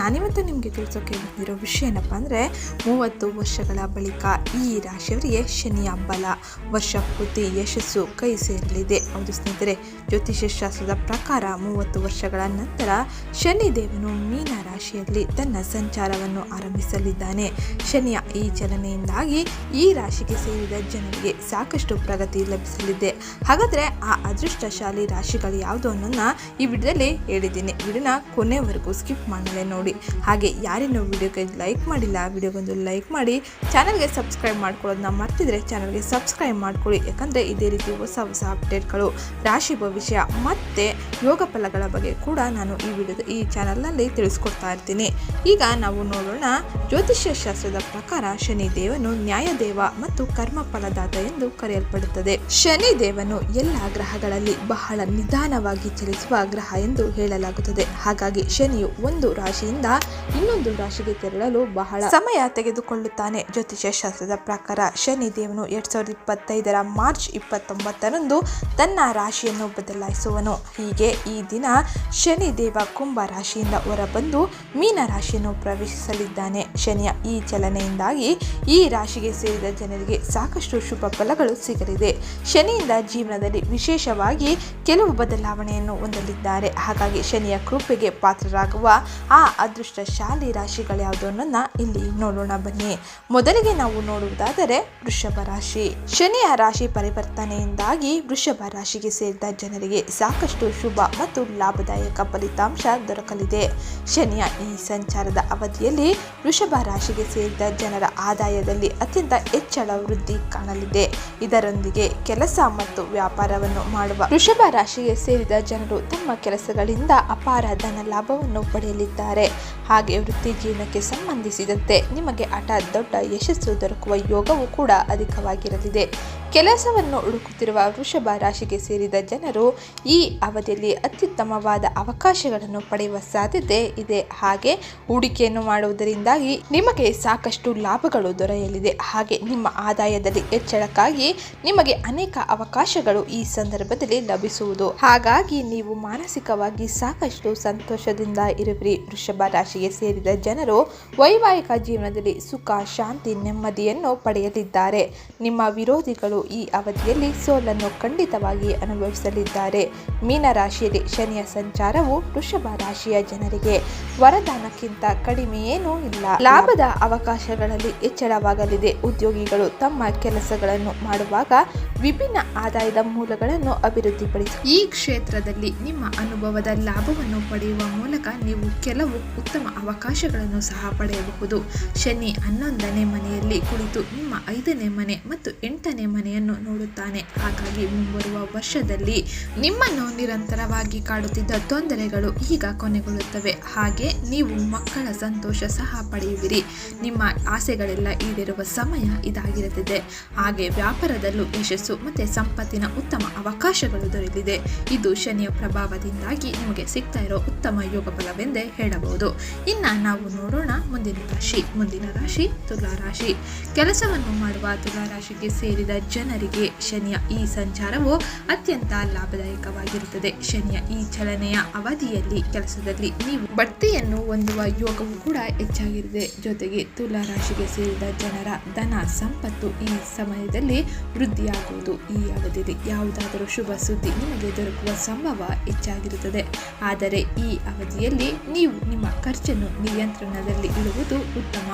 ನಾನಿವತ್ತು ನಿಮಗೆ ತಿಳಿಸೋಕೆ ಬಂದಿರೋ ವಿಷಯ ಏನಪ್ಪ ಅಂದರೆ, ಮೂವತ್ತು ವರ್ಷಗಳ ಬಳಿಕ ಈ ರಾಶಿಯವರಿಗೆ ಶನಿಯ ಬಲ ವರ್ಷ ಪೂರ್ತಿ ಯಶಸ್ಸು ಕೈ ಸೇರಲಿದೆ. ಹೌದು ಸ್ನೇಹಿತರೆ ಜ್ಯೋತಿಷ್ಯ ಶಾಸ್ತ್ರದ ಪ್ರಕಾರ ಮೂವತ್ತು ವರ್ಷಗಳ ನಂತರ ಶನಿ ದೇವನು ಮೀನ ರಾಶಿಯಲ್ಲಿ ತನ್ನ ಸಂಚಾರವನ್ನು ಆರಂಭಿಸಲಿದ್ದಾನೆ. ಶನಿಯ ಈ ಚಲನೆಯಿಂದಾಗಿ ಈ ರಾಶಿಗೆ ಸೇರಿದ ಜನರಿಗೆ ಸಾಕಷ್ಟು ಪ್ರಗತಿ ಲಭಿಸಲಿದೆ. ಹಾಗಾದರೆ ಆ ಅದೃಷ್ಟಶಾಲಿ ರಾಶಿಗಳು ಯಾವುದು ಅನ್ನೋದನ್ನ ಈ ವಿಡಿಯೋದಲ್ಲಿ ಹೇಳಿದ್ದೀನಿ. ವಿಡಿಯೋನ ಕೊನೆವರೆಗೂ ಸ್ಕಿಪ್ ಮಾಡಲೇ ನೋಡಿ. ಹಾಗೆ ಯಾರಿನ್ನೂ ವಿಡಿಯೋಗೆ ಲೈಕ್ ಮಾಡಿಲ್ಲ ವಿಡಿಯೋಗೊಂದು ಲೈಕ್ ಮಾಡಿ ಚಾನಲ್ಗೆ ಸಬ್ಸ್ಕ್ರೈಬ್ ಮಾಡ್ಕೊಳ್ಳೋದನ್ನ ಮರ್ತಿದ್ರೆ ಚಾನಲ್ಗೆ ಸಬ್ಸ್ಕ್ರೈಬ್ ಮಾಡ್ಕೊಳ್ಳಿ. ಯಾಕಂದರೆ ಇದೇ ರೀತಿ ಹೊಸ ಹೊಸ ಅಪ್ಡೇಟ್ಗಳು ರಾಶಿ ಭವಿಷ್ಯ ಮತ್ತು ಯೋಗ ಫಲಗಳ ಬಗ್ಗೆ ಕೂಡ ನಾನು ಈ ವಿಡಿಯೋ ಈ ಚಾನಲ್ನಲ್ಲಿ ತಿಳಿಸ್ಕೊಡ್ತಾ ಇರ್ತೀನಿ. ಈಗ ನಾವು ನೋಡೋಣ ಜ್ಯೋತಿಷ್ಯ ಶಾಸ್ತ್ರದ ಪ್ರಕಾರ ಶನಿ ದೇವನು ನ್ಯಾಯದೇವ ಮತ್ತು ಕರ್ಮ ಫಲದಾತ ಎಂದು ಕರೆಯಲ್ಪಡುತ್ತದೆ. ಶನಿ ದೇವನು ಎಲ್ಲ ಗ್ರಹಗಳಲ್ಲಿ ಬಹಳ ನಿಧಾನವಾಗಿ ಚಲಿಸುವ ಗ್ರಹ ಎಂದು ಹೇಳಲಾಗುತ್ತದೆ. ಹಾಗಾಗಿ ಶನಿಯು ಒಂದು ರಾಶಿಯಿಂದ ಇನ್ನೊಂದು ರಾಶಿಗೆ ತೆರಳಲು ಬಹಳ ಸಮಯ ತೆಗೆದುಕೊಳ್ಳುತ್ತಾನೆ. ಜ್ಯೋತಿಷ್ಯ ಶಾಸ್ತ್ರದ ಪ್ರಕಾರ ಶನಿ ದೇವನು ಎರಡ್ ಸಾವಿರದ ಇಪ್ಪತ್ತೈದರ ಮಾರ್ಚ್ ಇಪ್ಪತ್ತೊಂಬತ್ತರಂದು ತನ್ನ ರಾಶಿಯನ್ನು ಬದಲಾಯಿಸುವನು. ಹೀಗೆ ಈ ದಿನ ಶನಿ ದೇವ ಕುಂಭ ರಾಶಿಯಿಂದ ಹೊರಬಂದು ಮೀನ ರಾಶಿಯನ್ನು ಪ್ರವೇಶಿಸಲಿದ್ದಾನೆ. ಶನಿಯ ಈ ಚಲನೆಯಿಂದಾಗಿ ಈ ರಾಶಿಗೆ ಸೇರಿದ ಜನರಿಗೆ ಸಾಕಷ್ಟು ಶುಭ ಫಲಗಳು ಸಿಗಲಿದೆ. ಶನಿಯಿಂದ ಜೀವನದಲ್ಲಿ ವಿಶೇಷವಾಗಿ ಕೆಲವು ಬದಲಾವಣೆಯನ್ನು ಹೊಂದಲಿದ್ದಾರೆ. ಹಾಗಾಗಿ ಶನಿಯ ಕೃಪೆಗೆ ಪಾತ್ರರಾಗುವ ಆ ಅದೃಷ್ಟಶಾಲಿ ರಾಶಿಗಳ್ಯಾವುದು ಅನ್ನೋದನ್ನ ಇಲ್ಲಿ ನೋಡೋಣ ಬನ್ನಿ. ಮೊದಲಿಗೆ ನಾವು ನೋಡುವುದಾದರೆ ವೃಷಭ ರಾಶಿ. ಶನಿಯ ರಾಶಿ ಪರಿವರ್ತನೆಯಿಂದಾಗಿ ವೃಷಭ ರಾಶಿಗೆ ಸೇರಿದ ಜನರಿಗೆ ಸಾಕಷ್ಟು ಶುಭ ಮತ್ತು ಲಾಭದಾಯಕ ಫಲಿತಾಂಶ ದೊರಕಲಿದೆ. ಶನಿಯ ಈ ಸಂಚಾರದ ಅವಧಿಯಲ್ಲಿ ವೃಷಭ ರಾಶಿಗೆ ಸೇರಿದ ಜನರ ಆದಾಯದಲ್ಲಿ ಅತ್ಯಂತ ಹೆಚ್ಚಳ ವೃದ್ಧಿ ಕಾಣಲಿದೆ. ಇದರೊಂದಿಗೆ ಕೆಲಸ ಮತ್ತು ವ್ಯಾಪಾರವನ್ನು ಮಾಡುವ ವೃಷಭ ರಾಶಿಗೆ ಸೇರಿದ ಜನರು ತಮ್ಮ ಕೆಲಸಗಳಿಂದ ಅಪಾರ ಧನ ಲಾಭವನ್ನು ಪಡೆಯಲಿದ್ದಾರೆ. ಹಾಗೆ ವೃತ್ತಿ ಜೀವನಕ್ಕೆ ಸಂಬಂಧಿಸಿದಂತೆ ನಿಮಗೆ ಹಠಾತ್ ದೊಡ್ಡ ಯಶಸ್ಸು ದೊರಕುವ ಯೋಗವು ಕೂಡ ಅಧಿಕವಾಗಿರಲಿದೆ. ಕೆಲಸವನ್ನು ಹುಡುಕುತ್ತಿರುವ ವೃಷಭ ರಾಶಿಗೆ ಸೇರಿದ ಜನರು ಈ ಅವಧಿಯಲ್ಲಿ ಅತ್ಯುತ್ತಮವಾದ ಅವಕಾಶಗಳನ್ನು ಪಡೆಯುವ ಸಾಧ್ಯತೆ ಇದೆ. ಹಾಗೆ ಹೂಡಿಕೆಯನ್ನು ಮಾಡುವುದರಿಂದಾಗಿ ನಿಮಗೆ ಸಾಕಷ್ಟು ಲಾಭಗಳು ದೊರೆಯಲಿದೆ. ಹಾಗೆ ನಿಮ್ಮ ಆದಾಯದಲ್ಲಿ ಹೆಚ್ಚಳಕ್ಕಾಗಿ ನಿಮಗೆ ಅನೇಕ ಅವಕಾಶಗಳು ಈ ಸಂದರ್ಭದಲ್ಲಿ ಲಭಿಸುವುದು. ಹಾಗಾಗಿ ನೀವು ಮಾನಸಿಕವಾಗಿ ಸಾಕಷ್ಟು ಸಂತೋಷದಿಂದ ಇರುವಿರಿ. ವೃಷಭ ರಾಶಿಗೆ ಸೇರಿದ ಜನರು ವೈವಾಹಿಕ ಜೀವನದಲ್ಲಿ ಸುಖ, ಶಾಂತಿ, ನೆಮ್ಮದಿಯನ್ನು ಪಡೆಯಲಿದ್ದಾರೆ. ನಿಮ್ಮ ವಿರೋಧಿಗಳು ಈ ಅವಧಿಯಲ್ಲಿ ಸೋಲನ್ನು ಖಂಡಿತವಾಗಿ ಅನುಭವಿಸಲಿದ್ದಾರೆ. ಮೀನ ರಾಶಿಯಲ್ಲಿ ಶನಿಯ ಸಂಚಾರವು ವೃಷಭ ರಾಶಿಯ ಜನರಿಗೆ ವರದಾನಕ್ಕಿಂತ ಕಡಿಮೆಯೇನೂ ಇಲ್ಲ. ಲಾಭದ ಅವಕಾಶಗಳಲ್ಲಿ ಹೆಚ್ಚಳವಾಗಲಿದೆ. ಉದ್ಯೋಗಿಗಳು ತಮ್ಮ ಕೆಲಸಗಳನ್ನು ಮಾಡುವಾಗ ವಿಭಿನ್ನ ಆದಾಯದ ಮೂಲಗಳನ್ನು ಅಭಿವೃದ್ಧಿಪಡಿಸಿ ಈ ಕ್ಷೇತ್ರದಲ್ಲಿ ನಿಮ್ಮ ಅನುಭವದ ಲಾಭವನ್ನು ಪಡೆಯುವ ಮೂಲಕ ನೀವು ಕೆಲವು ಉತ್ತಮ ಅವಕಾಶಗಳನ್ನು ಸಹ ಪಡೆಯಬಹುದು. ಶನಿ ಹನ್ನೊಂದನೇ ಮನೆಯಲ್ಲಿ ಕುಳಿತು ನಿಮ್ಮ ಐದನೇ ಮನೆ ಮತ್ತು ಎಂಟನೇ ಮನೆಯನ್ನು ನೋಡುತ್ತಾನೆ. ಹಾಗಾಗಿ ಮುಂಬರುವ ವರ್ಷದಲ್ಲಿ ನಿಮ್ಮನ್ನು ನಿರಂತರವಾಗಿ ಕಾಡುತ್ತಿದ್ದ ತೊಂದರೆಗಳು ಈಗ ಕೊನೆಗೊಳ್ಳುತ್ತವೆ. ಹಾಗೆ ನೀವು ಮಕ್ಕಳ ಸಂತೋಷ ಸಹ ಪಡೆಯುವಿರಿ. ನಿಮ್ಮ ಆಸೆಗಳೆಲ್ಲ ಈಡೇರುವ ಸಮಯ ಇದಾಗಿರುತ್ತದೆ ಹಾಗೆ ವ್ಯಾಪಾರದಲ್ಲೂ ಯಶಸ್ಸು ಮತ್ತು ಸಂಪತ್ತಿನ ಉತ್ತಮ ಅವಕಾಶಗಳು ದೊರೆಯಲಿದೆ. ಇದು ಶನಿಯ ಪ್ರಭಾವದಿಂದಾಗಿ ನಿಮಗೆ ಸಿಗ್ತಾ ಇರೋ ಉತ್ತಮ ಯೋಗ ಫಲವೆಂದೇ ಹೇಳಬಹುದು. ಇನ್ನು ನಾವು ನೋಡೋಣ ಮುಂದಿನ ರಾಶಿ. ಮುಂದಿನ ರಾಶಿ ತುಲಾ ರಾಶಿ. ಕೆಲಸವನ್ನು ಮಾಡುವ ತುಲಾ ರಾಶಿಗೆ ಸೇರಿದ ಜನರಿಗೆ ಶನಿಯ ಈ ಸಂಚಾರವು ಅತ್ಯಂತ ಲಾಭದಾಯಕವಾಗಿರುತ್ತದೆ. ಶನಿಯ ಈ ಚಲನೆಯ ಅವಧಿಯಲ್ಲಿ ಕೆಲಸದಲ್ಲಿ ನೀವು ಬಡ್ತಿಯನ್ನು ಹೊಂದುವ ಯೋಗವು ಕೂಡ ಹೆಚ್ಚಾಗಿರುತ್ತದೆ ಜೊತೆಗೆ ತುಲಾ ರಾಶಿಗೆ ಸೇರಿದ ಜನರ ಧನ ಸಂಪತ್ತು ಈ ಸಮಯದಲ್ಲಿ ವೃದ್ಧಿಯಾಗುವುದು ಈ ಅವಧಿಯಲ್ಲಿ ಯಾವುದಾದರೂ ಶುಭ ಸುದ್ದಿ ನಿಮಗೆ ದೊರಕುವ ಸಂಭವ ಹೆಚ್ಚಾಗಿರುತ್ತದೆ. ಆದರೆ ಈ ಅವಧಿಯಲ್ಲಿ ನೀವು ನಿಮ್ಮ ಖರ್ಚನ್ನು ನಿಯಂತ್ರಣದಲ್ಲಿ ಇಡುವುದು ಉತ್ತಮ.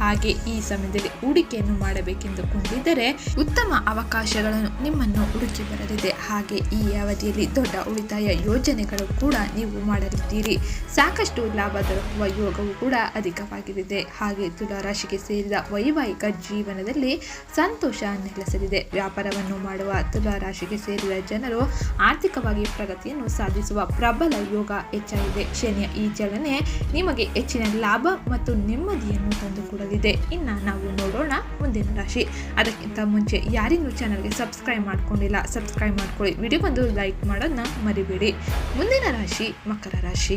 ಹಾಗೆ ಈ ಸಮಯದಲ್ಲಿ ಹೂಡಿಕೆಯನ್ನು ಮಾಡಬೇಕೆಂದುಕೊಂಡಿದ್ದರೆ ಉತ್ತಮ ಅವಕಾಶಗಳನ್ನು ನಿಮ್ಮನ್ನು ಹುಡುಕಿ ಬರಲಿದೆ. ಹಾಗೆ ಈ ಅವಧಿಯಲ್ಲಿ ದೊಡ್ಡ ಉಳಿತಾಯ ಯೋಜನೆಗಳು ಕೂಡ ನೀವು ಮಾಡಲಿದ್ದೀರಿ. ಸಾಕಷ್ಟು ಲಾಭ ದೊರಕುವ ಯೋಗವು ಕೂಡ ಅಧಿಕವಾಗಿದೆ ಹಾಗೆ ತುಲಾರಾಶಿಗೆ ಸೇರಿದ ವೈವಾಹಿಕ ಜೀವನದಲ್ಲಿ ಸಂತೋಷ ನೆಲೆಸಲಿದೆ. ವ್ಯಾಪಾರವನ್ನು ಮಾಡುವ ತುಲಾರಾಶಿಗೆ ಸೇರಿದ ಜನರು ಆರ್ಥಿಕವಾಗಿ ಪ್ರಗತಿಯನ್ನು ಸಾಧಿಸುವ ಪ್ರಬಲ ಯೋಗ ಹೆಚ್ಚಾಗಿದೆ. ಶನಿಯ ಈ ಚಲನೆ ನಿಮಗೆ ಹೆಚ್ಚಿನ ಲಾಭ ಮತ್ತು ನೆಮ್ಮದಿಯನ್ನು ತಂದುಕೊಡಲಿದೆ. ಇನ್ನು ನಾವು ನೋಡೋಣ ಮುಂದಿನ ರಾಶಿ. ಅದಕ್ಕಿಂತ ಮುಂಚೆ ಯಾರಿಗೆ ಯಾರಿನ್ನೂ ಚಾನಲ್ಗೆ ಸಬ್ಸ್ಕ್ರೈಬ್ ಮಾಡ್ಕೊಂಡಿಲ್ಲ ಸಬ್ಸ್ಕ್ರೈಬ್ ಮಾಡ್ಕೊಳ್ಳಿ. ವಿಡಿಯೋ ಬಂದು ಲೈಕ್ ಮಾಡೋದನ್ನ ಮರಿಬೇಡಿ. ಮುಂದಿನ ರಾಶಿ, ಮಕರ ರಾಶಿ.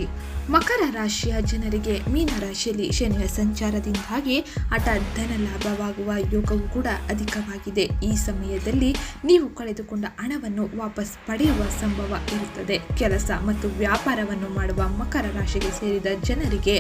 ಮಕರ ರಾಶಿಯ ಜನರಿಗೆ ಮೀನ ರಾಶಿಯಲ್ಲಿ ಶನಿಯ ಸಂಚಾರದಿಂದಾಗಿ ಹಠ ಧನ ಲಾಭವಾಗುವ ಯೋಗವು ಕೂಡ ಅಧಿಕವಾಗಿದೆ. ಈ ಸಮಯದಲ್ಲಿ ನೀವು ಕಳೆದುಕೊಂಡ ಹಣವನ್ನು ವಾಪಸ್ ಪಡೆಯುವ ಸಂಭವ ಇರುತ್ತದೆ. ಕೆಲಸ ಮತ್ತು ವ್ಯಾಪಾರವನ್ನು ಮಾಡುವ ಮಕರ ರಾಶಿಗೆ ಸೇರಿದ ಜನರಿಗೆ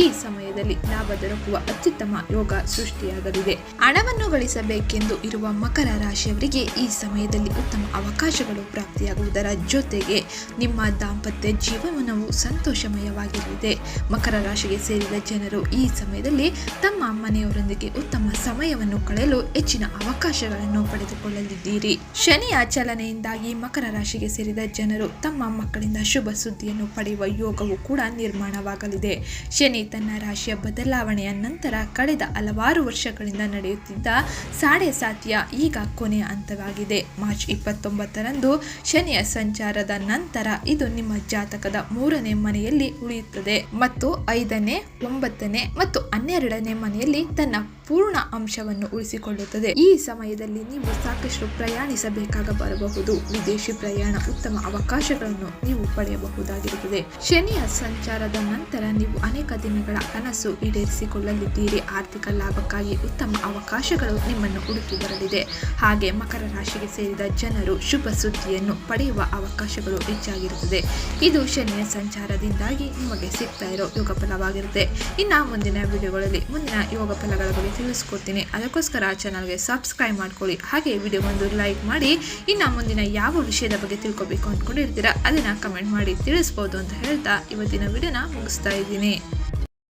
ಈ ಸಮಯದಲ್ಲಿ ಲಾಭ ದೊರಕುವ ಅತ್ಯುತ್ತಮ ಯೋಗ ಸೃಷ್ಟಿಯಾಗಲಿದೆ. ಹಣವನ್ನು ಗಳಿಸಬೇಕೆಂದು ಇರುವ ಮಕರ ರಾಶಿಯವರಿಗೆ ಈ ಸಮಯದಲ್ಲಿ ಉತ್ತಮ ಅವಕಾಶಗಳು ಪ್ರಾಪ್ತಿಯಾಗುವುದರ ಜೊತೆಗೆ ನಿಮ್ಮ ದಾಂಪತ್ಯ ಜೀವನವು ಸಂತೋಷಮಯವಾಗಿರಲಿದೆ ಮಕರ ರಾಶಿಗೆ ಸೇರಿದ ಜನರು ಈ ಸಮಯದಲ್ಲಿ ತಮ್ಮ ಮನೆಯವರೊಂದಿಗೆ ಉತ್ತಮ ಸಮಯವನ್ನು ಕಳೆಯಲು ಹೆಚ್ಚಿನ ಅವಕಾಶಗಳನ್ನು ಪಡೆದುಕೊಳ್ಳಲಿದ್ದೀರಿ. ಶನಿಯ ಚಲನೆಯಿಂದಾಗಿ ಮಕರ ರಾಶಿಗೆ ಸೇರಿದ ಜನರು ತಮ್ಮ ಮಕ್ಕಳಿಂದ ಶುಭ ಸುದ್ದಿಯನ್ನು ಪಡೆಯುವ ಯೋಗವು ಕೂಡ ನಿರ್ಮಾಣವಾಗಲಿದೆ. ಶನಿ ತನ್ನ ರಾಶಿಯ ಬದಲಾವಣೆಯ ನಂತರ ಕಳೆದ ಹಲವಾರು ವರ್ಷಗಳಿಂದ ನಡೆಯುತ್ತಿದ್ದ ಸಾಡೆ ಸಾತಿಯ ಈಗ ಕೊನೆಯ ಹಂತವಾಗಿದೆ. ಮಾರ್ಚ್ ಇಪ್ಪತ್ತೊಂಬತ್ತರಂದು ಶನಿಯ ಸಂಚಾರದ ನಂತರ ಇದು ನಿಮ್ಮ ಜಾತಕದ ಮೂರನೇ ಮನೆಯಲ್ಲಿ ಉಳಿಯುತ್ತದೆ. ಮತ್ತು ಐದನೇ, ಒಂಬತ್ತನೇ ಮತ್ತು ಹನ್ನೆರಡನೇ ಮನೆಯಲ್ಲಿ ತನ್ನ ಪೂರ್ಣ ಅಂಶವನ್ನು ಉಳಿಸಿಕೊಳ್ಳುತ್ತದೆ. ಈ ಸಮಯದಲ್ಲಿ ನೀವು ಸಾಕಷ್ಟು ಪ್ರಯಾಣಿಸಬೇಕಾಗ ಬರಬಹುದು ವಿದೇಶಿ ಪ್ರಯಾಣ ಉತ್ತಮ ಅವಕಾಶಗಳನ್ನು ನೀವು ಪಡೆಯಬಹುದಾಗಿರುತ್ತದೆ. ಶನಿಯ ಸಂಚಾರದ ನಂತರ ನೀವು ಅನೇಕ ದಿನಗಳ ಕನಸು ಈಡೇರಿಸಿಕೊಳ್ಳಲಿದ್ದೀರಿ. ಆರ್ಥಿಕ ಲಾಭಕ್ಕಾಗಿ ಉತ್ತಮ ಅವಕಾಶಗಳು ನಿಮ್ಮನ್ನು ಹುಡುಕಿ ಬರಲಿದೆ. ಹಾಗೆ ಮಕರ ರಾಶಿಗೆ ಸೇರಿದ ಜನರು ಶುಭ ಸುದ್ದಿಯನ್ನು ಪಡೆಯುವ ಅವಕಾಶಗಳು ಹೆಚ್ಚಾಗಿರುತ್ತದೆ. ಇದು ಶನಿಯ ಸಂಚಾರದಿಂದಾಗಿ ನಿಮಗೆ ಸಿಗ್ತಾ ಇರೋ ಯೋಗ ಫಲವಾಗಿರುತ್ತೆ ಇನ್ನು ಮುಂದಿನ ವಿಡಿಯೋಗಳಲ್ಲಿ ಮುಂದಿನ ಯೋಗ ಫಲಗಳ ಬಗ್ಗೆ ತಿಳಿಸ್ಕೊಡ್ತೀನಿ. ಅದಕ್ಕೋಸ್ಕರ ಚಾನಲ್ಗೆ ಸಬ್ಸ್ಕ್ರೈಬ್ ಮಾಡ್ಕೊಳ್ಳಿ. ಹಾಗೆ ವಿಡಿಯೋ ಒಂದು ಲೈಕ್ ಮಾಡಿ. ಇನ್ನು ಮುಂದಿನ ಯಾವ ವಿಷಯದ ಬಗ್ಗೆ ತಿಳ್ಕೊಬೇಕು ಅಂದ್ಕೊಂಡಿರ್ತೀರಾ, ಅದನ್ನು ಕಮೆಂಟ್ ಮಾಡಿ ತಿಳಿಸ್ಬೋದು ಅಂತ ಹೇಳ್ತಾ ಇವತ್ತಿನ ವಿಡಿಯೋನ ಮುಗಿಸ್ತಾ ಇದ್ದೀನಿ.